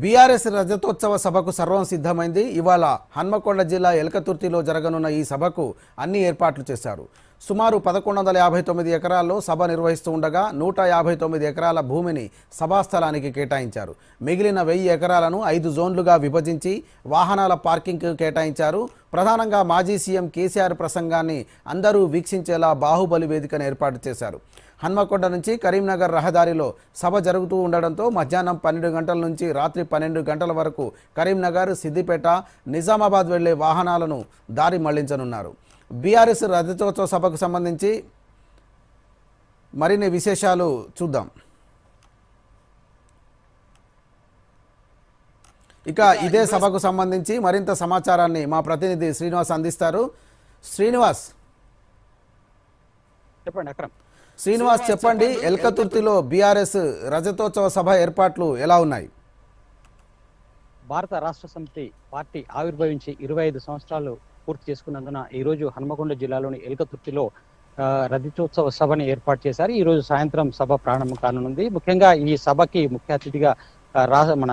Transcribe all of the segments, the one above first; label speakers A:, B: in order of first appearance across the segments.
A: BRS రజతోత్సవ సభకు సర్వం సిద్ధమైంది. ఇవాళ హన్మకొండ జిల్లా ఎలకతుర్తిలో జరగనున్న ఈ సభకు అన్ని ఏర్పాట్లు చేశారు. సుమారు పదకొండు వందల యాభై తొమ్మిది ఎకరాల్లో సభ నిర్వహిస్తూ ఉండగా నూట యాభై తొమ్మిది ఎకరాల భూమిని సభాస్థలానికి కేటాయించారు. మిగిలిన వెయ్యి ఎకరాలను ఐదు జోన్లుగా విభజించి వాహనాల పార్కింగ్కు కేటాయించారు. ప్రధానంగా మాజీ సీఎం కేసీఆర్ ప్రసంగాన్ని అందరూ వీక్షించేలా బాహుబలి వేదికను ఏర్పాటు చేశారు. హన్మకొండ నుంచి కరీంనగర్ రహదారిలో సభ జరుగుతూ ఉండడంతో మధ్యాహ్నం పన్నెండు గంటల నుంచి రాత్రి పన్నెండు గంటల వరకు కరీంనగర్ సిద్దిపేట నిజామాబాద్ వెళ్ళే వాహనాలను దారి మళ్ళించనున్నారు. బీఆర్ఎస్ రజతోత్సవ సభకు సంబంధించి మరిన్ని విశేషాలు చూద్దాం. ఇక ఇదే సభకు సంబంధించి మరింత సమాచారాన్ని మా ప్రతినిధి శ్రీనివాస్ అందిస్తారు. శ్రీనివాస్.
B: చెప్పండి అక్రమ్.
A: శ్రీనివాస్ చెప్పండి ఎల్కతుర్తిలో బీఆర్ఎస్ రజతోత్సవ సభ ఏర్పాట్లు ఎలా ఉన్నాయి?
B: భారత రాష్ట్ర సమితి పార్టీ ఆవిర్భవించి ఇరవై ఐదు సంవత్సరాలు పూర్తి చేసుకున్నందున ఈ రోజు హన్మకొండ జిల్లాలోని ఎలుకతుర్తిలో రజతోత్సవ సభని ఏర్పాటు చేశారు. ఈ రోజు సాయంత్రం సభ ప్రారంభం కానుంది. ముఖ్యంగా ఈ సభకి ముఖ్య అతిథిగా రా మన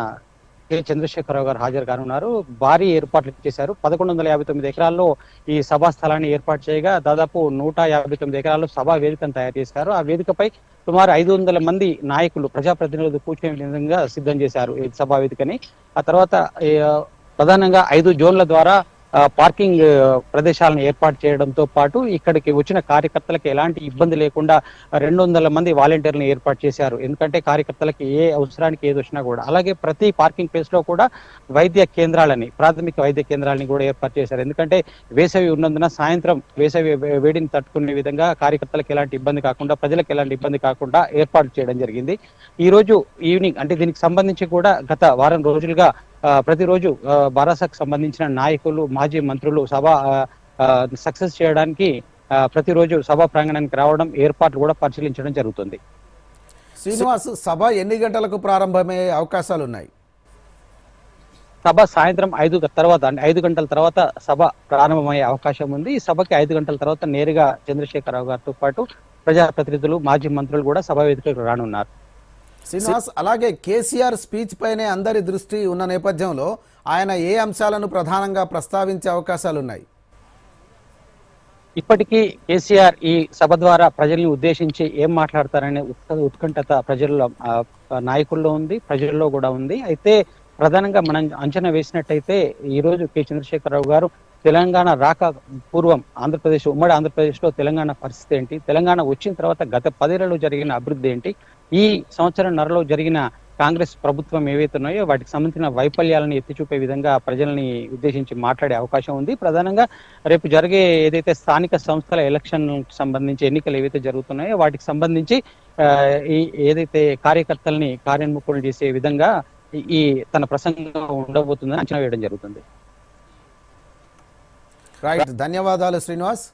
B: కె చంద్రశేఖరరావు గారు హాజరు కానున్నారు భారీ ఏర్పాట్లు చేశారు. పదకొండు వందల యాభై తొమ్మిది ఎకరాల్లో ఈ సభా స్థలాన్ని ఏర్పాటు చేయగా దాదాపు నూట యాభై తొమ్మిది ఎకరాల్లో సభా వేదికను తయారు చేశారు. ఆ వేదికపై సుమారు ఐదు వందల మంది నాయకులు ప్రజాప్రతినిధులు కూర్చునే విధంగా సిద్ధం చేశారు ఈ సభా వేదికని. ఆ తర్వాత ప్రధానంగా ఐదు జోన్ల ద్వారా పార్కింగ్ ప్రదేశాలను ఏర్పాటు చేయడంతో పాటు ఇక్కడికి వచ్చిన కార్యకర్తలకు ఎలాంటి ఇబ్బంది లేకుండా రెండు వందల మంది వాలంటీర్లను ఏర్పాటు చేశారు. ఎందుకంటే కార్యకర్తలకు ఏ అవసరానికి ఏది వచ్చినా కూడా. అలాగే ప్రతి పార్కింగ్ ప్లేస్లో కూడా వైద్య కేంద్రాలని ప్రాథమిక వైద్య కేంద్రాలని కూడా ఏర్పాటు చేశారు. ఎందుకంటే వేసవి ఉన్నందున సాయంత్రం వేసవి వేడిని తట్టుకునే విధంగా కార్యకర్తలకు ఎలాంటి ఇబ్బంది కాకుండా ప్రజలకు ఎలాంటి ఇబ్బంది కాకుండా ఏర్పాటు చేయడం జరిగింది. ఈ రోజు ఈవినింగ్ అంటే దీనికి సంబంధించి కూడా గత వారం రోజులుగా ప్రతిరోజు బారాసాకు సంబంధించిన నాయకులు మాజీ మంత్రులు సభ సక్సెస్ చేయడానికి ప్రతిరోజు సభా ప్రాంగణానికి రావడం ఏర్పాట్లు కూడా పరిశీలించడం జరుగుతుంది.
A: శ్రీనివాస్ సభ ఎన్ని గంటలకు ప్రారంభమయ్యే అవకాశాలు ఉన్నాయి
B: సభ సాయంత్రం ఐదు తర్వాత అంటే ఐదు గంటల తర్వాత సభ ప్రారంభమయ్యే అవకాశం ఉంది. ఈ సభకి ఐదు గంటల తర్వాత నేరుగా చంద్రశేఖరరావు గారితో పాటు ప్రజాప్రతినిధులు మాజీ మంత్రులు కూడా సభ వేదికకు రానున్నారు.
A: శ్రీనివాస్ అలాగే కేసీఆర్ స్పీచ్ పైనే అందరి దృష్టి ఉన్న నేపథ్యంలో ఆయన ఏ అంశాలను ప్రధానంగా ప్రస్తావించే అవకాశాలు ఉన్నాయి
B: ఇప్పటికీ కేసీఆర్ ఈ సభ ద్వారా ప్రజల్ని ఉద్దేశించి ఏం మాట్లాడతారనే ఉత్క ఉత్కంఠత ప్రజల్లో నాయకుల్లో ఉంది ప్రజల్లో కూడా ఉంది. అయితే ప్రధానంగా మనం అంచనా వేసినట్టయితే ఈ రోజు కె. చంద్రశేఖరరావు గారు తెలంగాణ రాక పూర్వం ఆంధ్రప్రదేశ్ ఉమ్మడి ఆంధ్రప్రదేశ్లో తెలంగాణ పరిస్థితి ఏంటి? తెలంగాణ వచ్చిన తర్వాత గత పదేళ్ళలో జరిగిన అభివృద్ధి ఏంటి? ఈ సంవత్సరం నరలో జరిగిన కాంగ్రెస్ ప్రభుత్వం ఏవైతే ఉన్నాయో వాటికి సంబంధించిన వైఫల్యాలను ఎత్తి చూపే విధంగా ప్రజల్ని ఉద్దేశించి మాట్లాడే అవకాశం ఉంది. ప్రధానంగా రేపు జరిగే ఏదైతే స్థానిక సంస్థల ఎలక్షన్ సంబంధించి ఎన్నికలు ఏవైతే జరుగుతున్నాయో వాటికి సంబంధించి ఈ ఏదైతే కార్యకర్తల్ని కార్యోన్ముఖులు చేసే విధంగా ఈ- ఈ తన ప్రసంగం ఉండబోతుందని అంచనా వేయడం జరుగుతుంది.
A: రైట్ ధన్యవాదాలు శ్రీనివాస్.